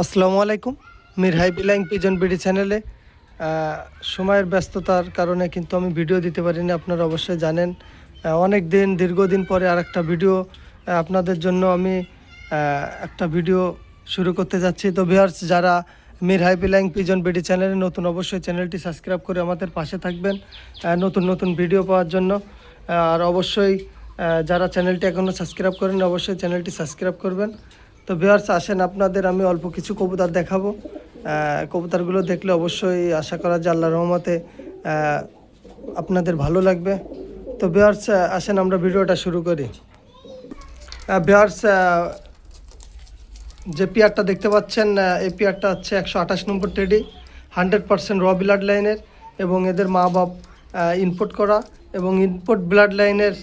আসসালামু আলাইকুম। Mir high flying pigeon BD চ্যানেলে সময়ের ব্যস্ততার কারণে কিন্তু আমি ভিডিও দিতে পারিনি, আপনারা অবশ্যই জানেন। অনেক দিন, দীর্ঘদিন পরে আর একটা ভিডিও আপনাদের জন্য আমি একটা ভিডিও শুরু করতে যাচ্ছি। তো ভিউয়ার্স, যারা Mir high flying pigeon BD চ্যানেলে নতুন, অবশ্যই চ্যানেলটি সাবস্ক্রাইব করে আমাদের পাশে থাকবেন নতুন নতুন ভিডিও পাওয়ার জন্য। আর অবশ্যই যারা চ্যানেলটি এখনও সাবস্ক্রাইব করেন অবশ্যই চ্যানেলটি সাবস্ক্রাইব করবেন। তো ভিউয়ার্স আসেন আপনাদের, আমি অল্প কিছু কবুতর দেখাবো। কবুতরগুলো দেখলে অবশ্যই আশা করা যায় রহমতে আপনাদের ভালো লাগবে। তো ভিউয়ার্স আসেন আমরা ভিডিওটা শুরু করি। ভিউয়ার্স যে পেয়ারটা দেখতে পাচ্ছেন এই পেয়ারটা হচ্ছে একশো আঠাশ নম্বর টেডি হান্ড্রেড পারসেন্ট র ব্লাড লাইনের এবং এদের মা বাপ ইনপুট করা এবং ইনপুট ব্লাড লাইনের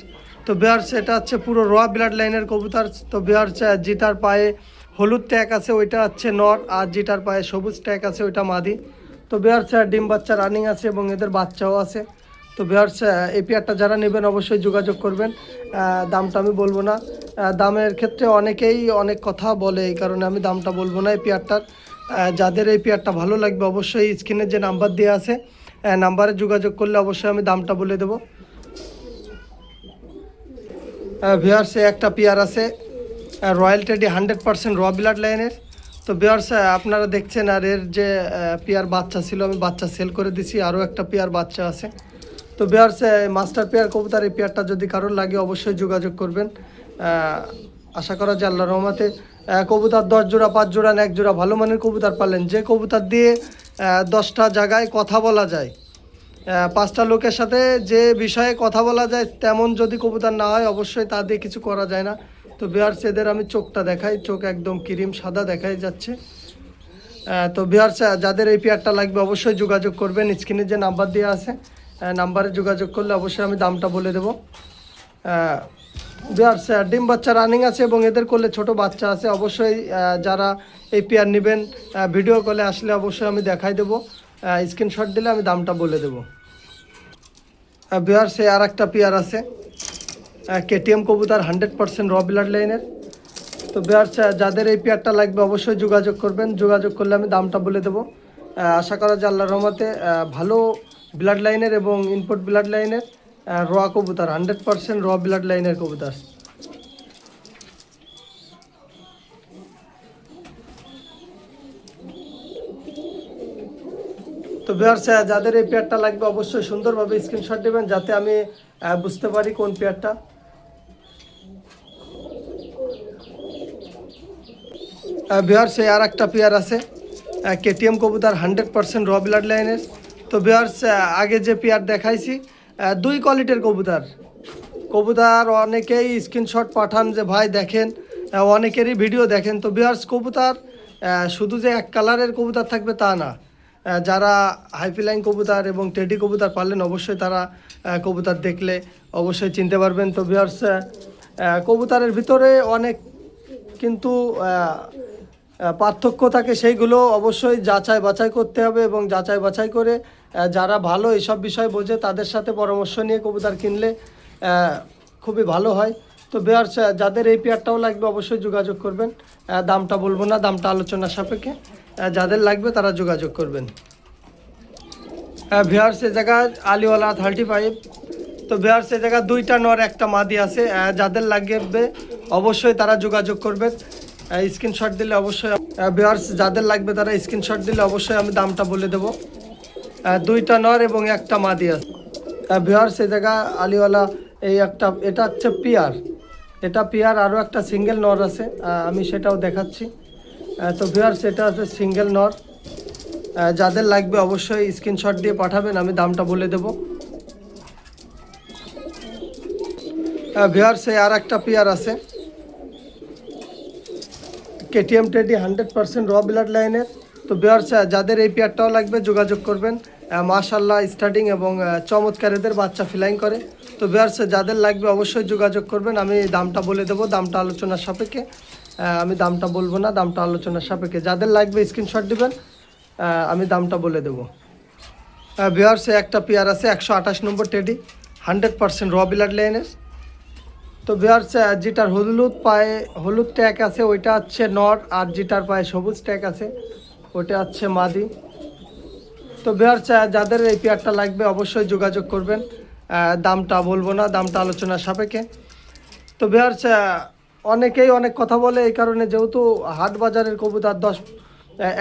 তো বিহার এটা হচ্ছে পুরো র ব্লাড লাইনের কবুতর। তো বিহার জিটার পায়ে হলুদ ট্যাগ আছে, ওইটা হচ্ছে নর, আর জিটার পায়ে সবুজ ট্যাগ আছে, ওইটা মাদি। তো বিহার ডিম বাচ্চা রানিং আছে এবং এদের বাচ্চাও আছে। তো বিহার এই পেয়ারটা যারা নেবেন অবশ্যই যোগাযোগ করবেন। দামটা আমি বলব না। দামের ক্ষেত্রে অনেকেই অনেক কথা বলে, এই কারণে আমি দামটা বলব না এই পেয়ারটার যাদের এই পেয়ারটা ভালো লাগবে অবশ্যই স্ক্রিনে যে নাম্বার দেওয়া আছে নাম্বারে যোগাযোগ করলে অবশ্যই আমি দামটা বলে দেবো। ভিয়ার্সে একটা পেয়ার আছে রয়্যাল টেডি হান্ড্রেড পার্সেন্ট র ব্লাড লাইনের তো ভিয়ার্স আপনারা দেখছেন আর এর যে পেয়ার বাচ্চা ছিল, আমি বাচ্চা সেল করে দিছি, আরও একটা পেয়ার বাচ্চা আছে। তো ভিয়ার্স মাস্টার পেয়ার কবুতার এই পেয়ারটা যদি কারোর লাগে, অবশ্যই যোগাযোগ করবেন। আশা করা যায় আল্লাহ রহমাতে কবুতর দশ জোড়া, পাঁচ জোড়া এক জোড়া ভালো মানের কবুতর পালেন। যে কবুতর দিয়ে দশটা জায়গায় কথা বলা যায় পাঁচটা লোকের সাথে যে বিষয়ে কথা বলা যায়, তেমন যদি কবুতর না হয়, অবশ্যই তা দিয়ে কিছু করা যায় না। তো বিহার্স এদের আমি চোখটা দেখাই, চোখ একদম ক্রিম সাদা দেখাই যাচ্ছে। তো বিহার্স যাদের এই পেয়ারটা লাগবে, অবশ্যই যোগাযোগ করবেন। স্ক্রিনে যে নাম্বার দেওয়া আছে নাম্বারে যোগাযোগ করলে অবশ্যই আমি দামটা বলে দেবো। বিহার্স ডিম বাচ্চা রানিং আছে এবং এদের করলে ছোট বাচ্চা আছে, অবশ্যই যারা এই পেয়ার নেবেন ভিডিও কলে আসলে অবশ্যই আমি দেখাই দেবো। স্ক্রিনশট দিলে আমি দামটা বলে দেবো। বিহার সে আর একটা পেয়ার আছে। কেটিএম কবুতার হান্ড্রেড পার্সেন্ট র লাইনের তো বিহার যাদের এই পেয়ারটা লাগবে অবশ্যই যোগাযোগ করবেন। যোগাযোগ করলে আমি দামটা বলে দেবো। আশা করা যায় আল্লাহ রহমতে ভালো ব্লাড লাইনের এবং ইনপুট ব্লাড লাইনের র কবুতার হান্ড্রেড পার্সেন্ট র ব্লাড লাইনের কবুতার। তো বিহার যাদের এই পেয়ারটা লাগবে অবশ্যই সুন্দরভাবে স্ক্রিনশট দেবেন যাতে আমি বুঝতে পারি কোন পেয়ারটা বিহার সে আর একটা পেয়ার আছে কেটিএম কবুতার হান্ড্রেড পার্সেন্ট র ব্লাড লাইনের তো বিহার আগে যে পেয়ার দেখাইছি দুই কোয়ালিটির কবুতার। কবুতার অনেকেই স্ক্রিনশট পাঠান যে, ভাই, দেখেন। অনেকেরই ভিডিও দেখেন। তো বিহার্স কবুতার শুধু যে এক কালারের কবুতার থাকবে তা না। যারা হাইফিলাইন কবুতার এবং টেডি কবুতার পারলেন অবশ্যই তারা কবুতার দেখলে অবশ্যই চিনতে পারবেন। তো বিহার্স কবুতারের ভিতরে অনেক কিন্তু পার্থক্য থাকে সেইগুলো অবশ্যই যাচাই বাছাই করতে হবে এবং যাচাই বাছাই করে যারা ভালো এইসব বিষয় বোঝে তাদের সাথে পরামর্শ নিয়ে কবুতার কিনলে খুবই ভালো হয়। তো বেয়ার যাদের এই পেয়ারটাও লাগবে অবশ্যই যোগাযোগ করবেন। দামটা বলব না, দামটা আলোচনা সাপেক্ষে। যাদের লাগবে তারা যোগাযোগ করবেন। ভিয়ার সে জায়গা আলিওয়ালা থার্টি ফাইভ। তো ভিয়ার সে জায়গা দুইটা নর, একটা মাদি আছে। যাদের লাগবে অবশ্যই তারা যোগাযোগ করবেন। স্ক্রিনশট দিলে অবশ্যই ভিয়ার্স যাদের লাগবে তারা স্ক্রিনশট দিলে অবশ্যই আমি দামটা বলে দেবো। দুইটা নর এবং একটা মাদি আছে। ভিয়ার্স এই জায়গা আলিওয়ালা, এই একটা, এটা হচ্ছে পিয়ার। এটা পিয়ার আরও একটা সিঙ্গেল নর আছে। আমি সেটাও দেখাচ্ছি। তো ভিয়ার্স সেটা আছে সিঙ্গেল নর যাদের লাগবে অবশ্যই স্ক্রিনশট দিয়ে পাঠাবেন আমি দামটা বলে দেবো। ভিয়ার্স এই আর একটা পেয়ার আছে কেটিএম টেডি হান্ড্রেড পার্সেন্ট র ব্লাড লাইনের তো ভিয়ার্স যাদের এই পেয়ারটাও লাগবে যোগাযোগ করবেন। মাশাল্লাহ স্টার্টিং এবং আহ, চমৎকার এদের বাচ্চা ফিলাইং করে। তো ভিয়ার্স যাদের লাগবে অবশ্যই যোগাযোগ করবেন আমি দামটা বলে দেবো দামটা আলোচনার সাপেক্ষে। আমি দামটা বলব না, দামটা আলোচনার সাপেক্ষে। যাদের লাগবে স্ক্রিনশট দিবেন আমি দামটা বলে দেবো। ভিওয়ার্সে একটা পেয়ার আছে, একশো আঠাশ নম্বর টেডি হান্ড্রেড পার্সেন্ট র ব্লাড লাইনের তো বিহার্স যেটার হলুদ পায়ে, হলুদ ট্যাগ আছে, ওইটা হচ্ছে নর, আর যেটার পায়ে সবুজ ট্যাগ আছে, ওটা হচ্ছে মাদি। তো বিহার্স যাদের এই পেয়ারটা লাগবে, অবশ্যই যোগাযোগ করবেন। দামটা বলব না, দামটা আলোচনার সাপেক্ষে। তো বিহার্স অনেকেই অনেক কথা বলে এই কারণে যেহেতু হাট বাজারের কবুতর দশ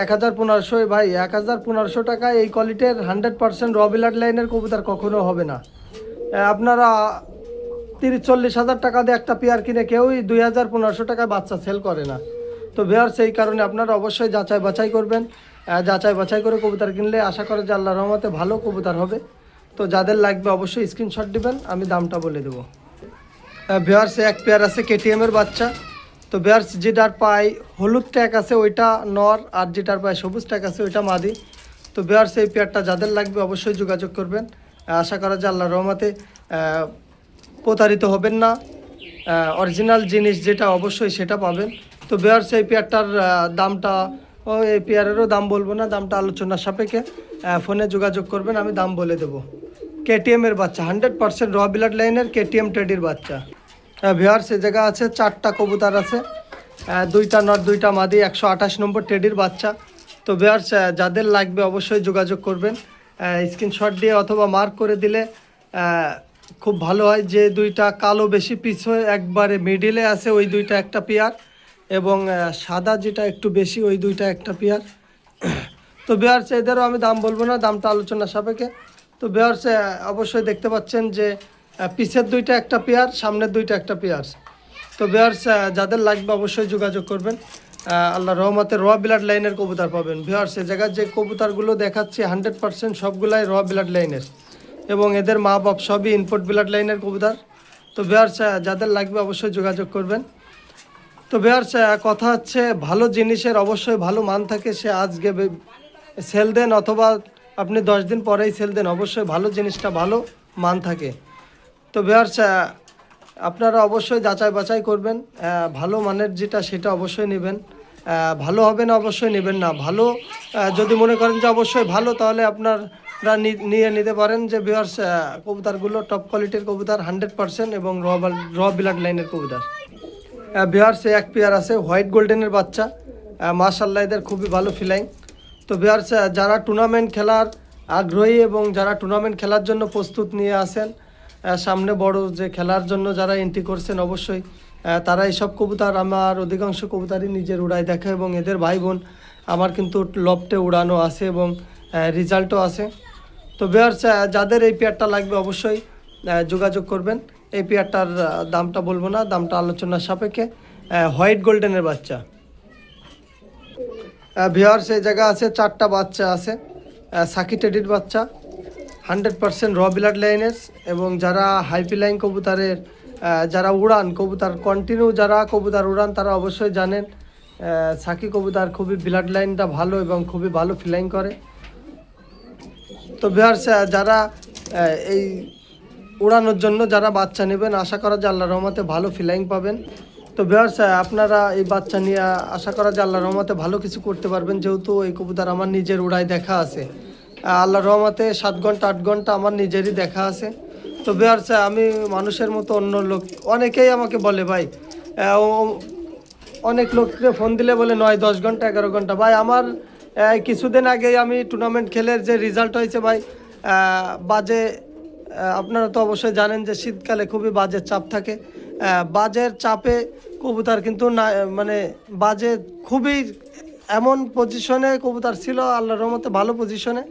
এক হাজার পনেরোশো ভাই, এক হাজার পনেরোশো টাকায় এই কোয়ালিটির হান্ড্রেড পার্সেন্ট রবিলার লাইনের কবুতর কখনো হবে না। আপনারা তিরিশ, চল্লিশ হাজার টাকা দিয়ে একটা পেয়ার কিনে কেউই দুই হাজার পনেরোশো টাকায় বাচ্চা সেল করে না। তো ভেয়ার সেই কারণে আপনারা অবশ্যই যাচাই বাছাই করবেন। যাচাই বাছাই করে কবুতর কিনলে আশা করে যে আল্লাহ রহমতে ভালো কবুতর হবে। তো যাদের লাগবে অবশ্যই স্ক্রিনশট দিবেন, আমি দামটা বলে দেবো। বিহার্স এক পেয়ার আছে কেটিএম এর বাচ্চা। তো বিহার্স যেটার পায় হলুদ ট্যাগ আছে, ওইটা নর, আর যেটার পায় সবুজ ট্যাগ আছে, ওইটা মাদি। তো বিহার্স এই পেয়ারটা যাদের লাগবে, অবশ্যই যোগাযোগ করবেন। আশা করা যায় আল্লাহ রহমতে প্রতারিত হবেন না। অরিজিনাল জিনিস যেটা, অবশ্যই সেটা পাবেন। তো বিহার্স এই পেয়ারটার দামটা, ও, এই পেয়ারেরও দাম বলব না, দামটা আলোচনার সাপেক্ষে। ফোনে যোগাযোগ করবেন, আমি দাম বলে দেবো। কেটিএম এর বাচ্চা হান্ড্রেড পার্সেন্ট র বিলার লাইনের কেটিএম টেডির বাচ্চা। ভিওয়ার সে জায়গা আছে, চারটা কবুতর আছে। দুইটা নট দুইটা মাদি, একশো আঠাশ নম্বর টেডির বাচ্চা। তো ভিওয়ার্স যাদের লাগবে অবশ্যই যোগাযোগ করবেন। স্ক্রিনশট দিয়ে অথবা মার্ক করে দিলে খুব ভালো হয় যে দুইটা কালো বেশি পিছ হয়ে একবারে মিডিলে আছে, ওই দুইটা একটা পেয়ার এবং সাদা যেটা একটু বেশি, ওই দুইটা একটা পেয়ার তো বিহার্স এদেরও আমি দাম বলব না, দামটা আলোচনা সাপেক্ষে। তো বিহার্স অবশ্যই দেখতে পাচ্ছেন যে পিছের দুইটা একটা পেয়ার, সামনের দুইটা একটা পেয়ার। তো বিহার্স যাদের লাগবে অবশ্যই যোগাযোগ করবেন। আল্লাহ রহমতে র বিলাড লাইনের কবুতর পাবেন। বিহার্স এ জায়গার যে কবুতরগুলো দেখাচ্ছি হান্ড্রেড পার্সেন্ট সবগুলাই র বিলাড লাইনের এবং এদের মা বাপ সবই ইনপুট বিলাড লাইনের কবুতর। তো বিহার্স যাদের লাগবে অবশ্যই যোগাযোগ করবেন। তো বেয়ার্স কথা হচ্ছে ভালো জিনিসের অবশ্যই ভালো মান থাকে, সে আজকে সেল দেন অথবা আপনি দশ দিন পরেই সেল দেন, অবশ্যই ভালো জিনিসটা ভালো মান থাকে। তো বেয়ার্স আপনারা অবশ্যই যাচাই বাছাই করবেন ভালো মানের যেটা সেটা অবশ্যই নেবেন ভালো হবে না অবশ্যই নেবেন না। ভালো যদি মনে করেন যে অবশ্যই ভালো, তাহলে আপনারা নিয়ে নিতে পারেন যে বিয়ার্স কবুতারগুলো টপ কোয়ালিটির কবুতার হান্ড্রেড পার্সেন্ট এবং র র বিলাড লাইনের কবুতার। বিহার্সে এক পেয়ার আছে হোয়াইট গোল্ডেনের বাচ্চা। মার্শাল্লাহ এদের খুবই ভালো ফিলাইং তো বিহার্স যারা টুর্নামেন্ট খেলার আগ্রহী এবং যারা টুর্নামেন্ট খেলার জন্য প্রস্তুত নিয়ে আসেন সামনে বড় যে খেলার জন্য যারা এন্ট্রি করছেন অবশ্যই তারা এইসব কবুতর আমার অধিকাংশ কবুতারই নিজের উড়াই দেখে এবং এদের ভাই বোন আমার কিন্তু লফটে উড়ানো আছে এবং রেজাল্টও আছে। তো বেয়ার যাদের এই পেয়ারটা লাগবে অবশ্যই যোগাযোগ করবেন। এই পেয়ারটার দামটা বলব না, দামটা আলোচনার সাপেক্ষে হোয়াইট গোল্ডেনের বাচ্চা। বিহার সেই জায়গা আছে, চারটা বাচ্চা আছে সাকি টেডির বাচ্চা। হান্ড্রেড পার্সেন্ট র বিলাড লাইনের এবং যারা হাইপিলাইন কবুতারের যারা উড়ান, কবুতার কন্টিনিউ যারা কবুতার উড়ান, তারা অবশ্যই জানেন সাকি কবুতার খুবই ব্লাড লাইনটা ভালো এবং খুবই ভালো ফিলাইং করে। তো বিহার যারা এই উড়ানোর জন্য যারা বাচ্চা নেবেন, আশা করা যায় আল্লাহ রহমতে ভালো ফিলাইং পাবেন। তো বিহার আপনারা এই বাচ্চা নিয়ে আশা করা যায় আল্লাহ রহমতে ভালো কিছু করতে পারবেন, যেহেতু এই কবুতর আমার নিজের উড়াই দেখা আছে। আল্লাহ রহমাতে সাত ঘণ্টা, আট ঘণ্টা আমার নিজেরই দেখা আছে। তো বিহার আমি মানুষের মতো অন্য লোক, অনেকেই আমাকে বলে, ভাই অনেক লোককে ফোন দিলে বলে নয়, দশ ঘণ্টা, এগারো ঘণ্টা। ভাই, আমার কিছুদিন আগেই আমি টুর্নামেন্ট খেলে যে রেজাল্ট হয়েছে, ভাই বাজে আপনারা তো অবশ্যই জানেন যে শীতকালে খুবই বাজের চাপ থাকে। বাজের চাপে কবুতার কিন্তু না মানে বাজে খুবই এমন পজিশনে কবুতর ছিল, আল্লাহর রহমতে ভালো পজিশনে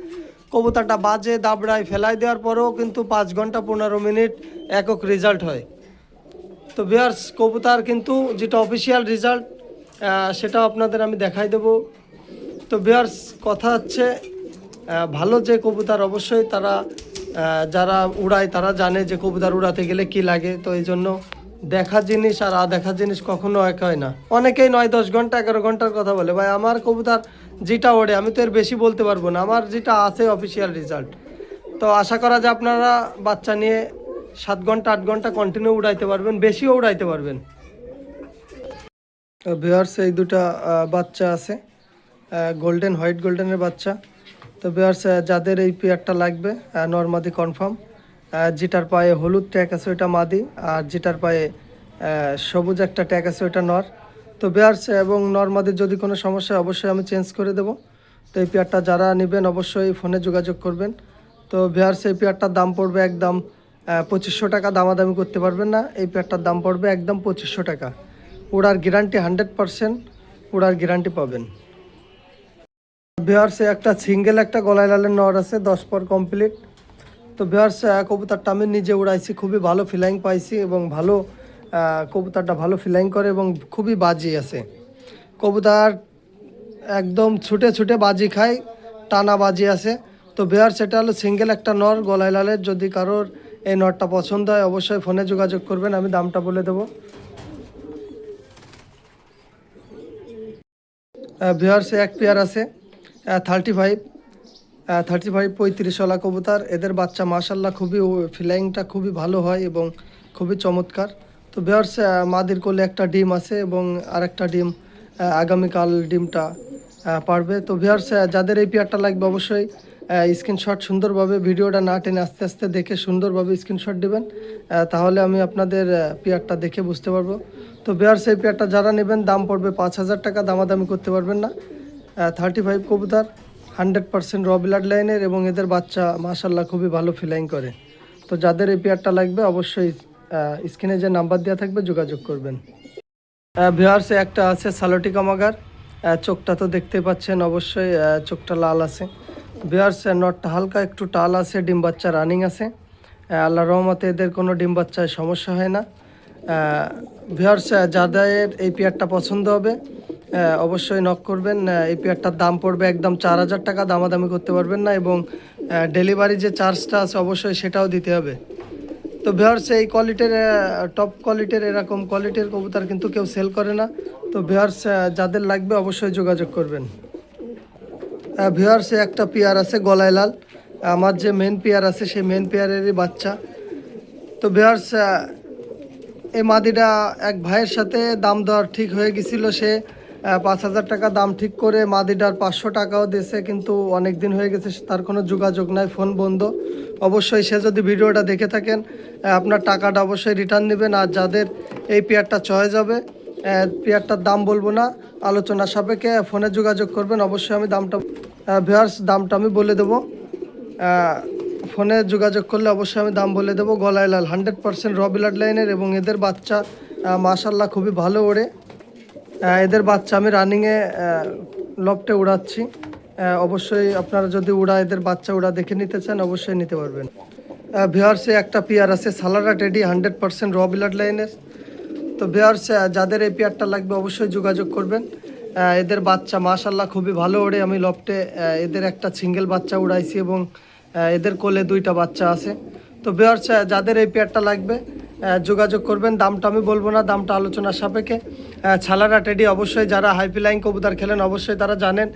কবুতরটা বাজে, দাবড়ায়, ফেলাই দেওয়ার পরেও কিন্তু পাঁচ ঘণ্টা পনেরো মিনিট একক রেজাল্ট হয়। তো বিয়ার্স কবুতার কিন্তু যেটা অফিসিয়াল রেজাল্ট সেটা আপনাদের আমি দেখাই দেব। তো বিয়ার্স কথা হচ্ছে ভালো যে কবুতার অবশ্যই তারা যারা উড়ায় তারা জানে যে কবুতার উড়াতে গেলে কি লাগে। তো এই জন্য দেখা জিনিস আর দেখা জিনিস কখনো এক হয় না। অনেকেই নয়, দশ ঘণ্টা, এগারো ঘণ্টার কথা বলে, ভাই, আমার কবুতার যেটা ওড়ে, আমি তো এর বেশি বলতে পারব না, আমার যেটা আছে অফিসিয়াল রেজাল্ট তো আশা করা যায় আপনারা বাচ্চা নিয়ে সাত ঘণ্টা, আট ঘণ্টা কন্টিনিউ উড়াইতে পারবেন, বেশিও উড়াইতে পারবেন। বিহার্স এই দুটা বাচ্চা আছে গোল্ডেন হোয়াইট গোল্ডেনের বাচ্চা। তো বিহার্স যাদের এই পেয়ারটা লাগবে নর্মাদি কনফার্ম যেটার পায়ে হলুদ ট্যাগ আছে ওইটা মাদি, আর যেটার পায়ে সবুজ একটা ট্যাগ আছে ওইটা নর। তো বেয়ার্স এবং নর্মাদের যদি কোনো সমস্যা অবশ্যই আমি চেঞ্জ করে দেবো। তো এই পেয়ারটা যারা নেবেন, অবশ্যই ফোনে যোগাযোগ করবেন। তো বেয়ার্স, এই পেয়ারটার দাম পড়বে একদম পঁচিশশো টাকা। দামাদামি করতে পারবেন না। এই পেয়ারটার দাম পড়বে একদম পঁচিশশো টাকা। ওড়ার গ্যারান্টি হান্ড্রেড পারসেন্ট ওড়ার গ্যারান্টি পাবেন। বিহার্সে একটা সিঙ্গেল একটা গলায় লালের নর আছে, দশ পর কমপ্লিট তো বিহার্স কবুতরটা আমি নিজে উড়াইছি, খুবই ভালো ফিলাইং পাইছি এবং ভালো কবুতরটা ভালো ফিলাইং করে এবং খুবই বাজি আছে। কবুতর একদম ছুটে ছুটে বাজি খায়, টানা বাজি আছে। তো বিহার সেটা হলো সিঙ্গেল একটা নর, গলায় লালের যদি কারোর এই নরটা পছন্দ হয়, অবশ্যই ফোনে যোগাযোগ করবেন, আমি দামটা বলে দেবো। ভিওয়ার্সে এক পেয়ার আছে থার্টি ফাইভ থার্টি ফাইভ পঁয়ত্রিশওয়ালা কবুতর। এদের বাচ্চা মাশাল্লাহ খুবই ফিলাইংটা খুবই ভালো হয় এবং খুবই চমৎকার। তো বেয়ার্স মাদির কোলে একটা ডিম আছে এবং আরেকটা ডিম আগামীকাল ডিমটা পারবে। তো ভিওয়ার্স যাদের এই পেয়ারটা লাগবে অবশ্যই স্ক্রিনশট সুন্দরভাবে ভিডিওটা না টেনে আস্তে আস্তে দেখে সুন্দরভাবে স্ক্রিনশট দিবেন তাহলে আমি আপনাদের পেয়ারটা দেখে বুঝতে পারব। তো ভিওয়ার্স এই পেয়ারটা যারা নেবেন, দাম পড়বে পাঁচ হাজার টাকা, দামাদামি করতে পারবেন না। থার্টি ফাইভ কবুতর। হান্ড্রেড পার্সেন্ট র ব্লাড লাইনের এবং এদের বাচ্চা মাশাল্লাহ খুবই ভালো ফিলাইং করে। তো যাদের এই পেয়ারটা লাগবে অবশ্যই স্ক্রিনে যে নাম্বার দেওয়া থাকবে যোগাযোগ করবেন। ভিওয়ার্সে একটা আছে সালোটি কামাগার। চোখটা তো দেখতে পাচ্ছেন অবশ্যই চোখটা লাল আছে। ভিওয়ার্স নটটা হালকা, একটু টাল আছে, ডিম বাচ্চা রানিং আছে। আল্লাহ রহমতে এদের কোনো ডিম বাচ্চায় সমস্যা হয় না। ভিওয়ার্স যাদের এই পেয়ারটা পছন্দ হবে অবশ্যই নক করবেন। এই পেয়ারটার দাম পড়বে একদম চার হাজার টাকা, দামাদামি করতে পারবেন না এবং ডেলিভারি যে চার্জটা আছে অবশ্যই সেটাও দিতে হবে। তো ভিওর্স এই কোয়ালিটির টপ কোয়ালিটির এরকম কোয়ালিটির কবুতর কিন্তু কেউ সেল করে না। তো ভিওর্স যাদের লাগবে অবশ্যই যোগাযোগ করবেন। ভিওর্সে একটা পেয়ার আছে গলায় লাল। আমার যে মেন পেয়ার আছে, সেই মেন পেয়ারেরই বাচ্চা। তো ভিওর্স এই মাদিটা এক ভাইয়ের সাথে দাম দেওয়ার ঠিক হয়ে গেছিল সে পাঁচ হাজার টাকা দাম ঠিক করে মাদিটার পাঁচশো টাকাও দিয়েছে, কিন্তু অনেক দিন হয়ে গেছে তার কোনো যোগাযোগ নাই, ফোন বন্ধ। অবশ্যই সে যদি ভিডিওটা দেখে থাকেন আপনার টাকাটা অবশ্যই রিটার্ন নেবেন, আর যাদের এই পেয়ারটা চয়ে যাবে পেয়ারটার দাম বলব না, আলোচনা সাপেক্ষে ফোনে যোগাযোগ করবেন, অবশ্যই আমি দামটা ভিয়ার্স দামটা আমি বলে দেবো। ফোনে যোগাযোগ করলে অবশ্যই আমি দাম বলে দেবো, গলায় লাল হান্ড্রেড পার্সেন্ট র ব্লাড লাইনের এবং এদের বাচ্চা মাশাল্লাহ খুবই ভালো ওড়ে। এদের বাচ্চা আমি রানিংয়ে লফটে উড়াচ্ছি। অবশ্যই আপনারা যদি উড়া এদের বাচ্চা উড়া দেখে নিতে চান অবশ্যই নিতে পারবেন। ভিওয়ার্সে একটা পেয়ার আছে সালারা টেডি হান্ড্রেড পার্সেন্ট র ব্লাড লাইনের তো ভিওয়ার্স যাদের এই পেয়ারটা লাগবে অবশ্যই যোগাযোগ করবেন। এদের বাচ্চা মাশাল্লাহ খুবই ভালো ওড়ে। আমি আহ, এদের একটা সিঙ্গেল বাচ্চা উড়াইছি এবং এদের কোলে দুইটা বাচ্চা আছে। তো ভিওয়ার্স যাদের এই পেয়ারটা লাগবে যোগাযোগ করবেন। দামটা আমি বলব না, দামটা আলোচনার সাপেক্ষে। ছালারা টেডি অবশ্যই যারা হাই ফিলাইং কবুতর খেলেন, অবশ্যই তারা জানেন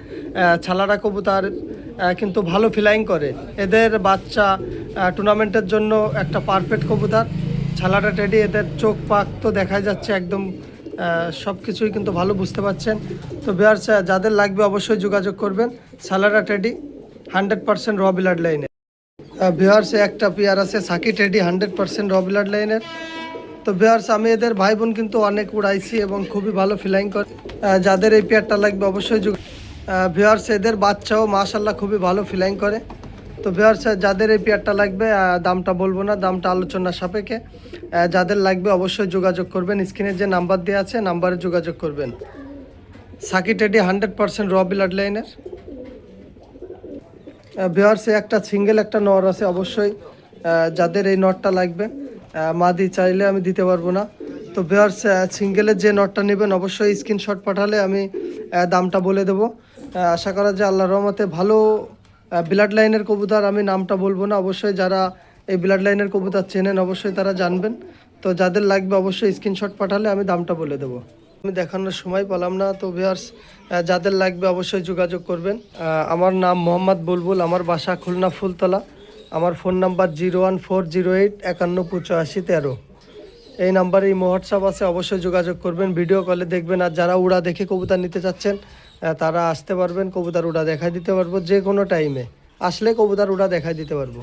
ছালারা কবুতর কিন্তু ভালো ফিলাইং করে। এদের বাচ্চা টুর্নামেন্টের জন্য একটা পারফেক্ট কবুতর। ছালাটা টেডি, এদের চোখ পাক তো দেখা যাচ্ছে একদম সব কিছুই কিন্তু ভালো বুঝতে পারছেন। তো বিয়ার্স যাদের লাগবে অবশ্যই যোগাযোগ করবেন। সালারা টেডি হান্ড্রেড পার্সেন্ট র ব্লাড লাইনের বিহার্সে একটা পেয়ার আছে সাকি টেডি হান্ড্রেড পার্সেন্ট র ব্লাড লাইনের তো বিহার্স আমি এদের ভাই বোন কিন্তু অনেক উড়াইছি এবং খুবই ভালো ফিলাইং করে। যাদের এই পেয়ারটা লাগবে অবশ্যই বিহার্স এদের বাচ্চাও মাশাল্লাহ খুবই ভালো ফিলাইং করে। তো বিহার্স যাদের এই পেয়ারটা লাগবে দামটা বলব না, দামটা আলোচনার সাপেক্ষে। যাদের লাগবে অবশ্যই যোগাযোগ করবেন। স্ক্রিনে যে নাম্বার দেওয়া আছে নাম্বারে যোগাযোগ করবেন। সাকি টেডি হান্ড্রেড পার্সেন্ট র ব্লাড লাইনের বিহার্সে একটা সিঙ্গেল একটা নর আছে, অবশ্যই যাদের এই নটটা লাগবে মাদি চাইলে আমি দিতে পারব না। তো বিহার্স সিঙ্গেলের যে নটটা নেবেন, অবশ্যই স্ক্রিনশট পাঠালে আমি দামটা বলে দেবো। আশা করা যায় আল্লাহ রহমতে ভালো ব্লাড লাইনের কবুতর, আমি নামটা বলব না। অবশ্যই যারা এই ব্লাড লাইনের কবুতর চেনেন, অবশ্যই তারা জানবেন। তো যাদের লাগবে, অবশ্যই স্ক্রিনশট পাঠালে আমি দামটা বলে দেবো। আমি দেখানোর সময় পেলাম না, তো ভিয়ার্স যাদের লাগবে অবশ্যই যোগাযোগ করবেন। আমার নাম মোহাম্মদ বুলবুল, আমার বাসা খুলনা ফুলতলা, আমার phone number zero one four zero eight একান্ন পঁচাশি তেরো। এই নাম্বারে এই হোয়াটসঅ্যাপ আছে, অবশ্যই যোগাযোগ করবেন ভিডিও কলে দেখবেন, আর যারা উড়া দেখে কবুতর নিতে চাচ্ছেন তারা আসতে পারবেন, কবুতর উড়া দেখাই দিতে পারব যে কোনো টাইমে আসলে কবুতর উড়া দেখাই দিতে পারব।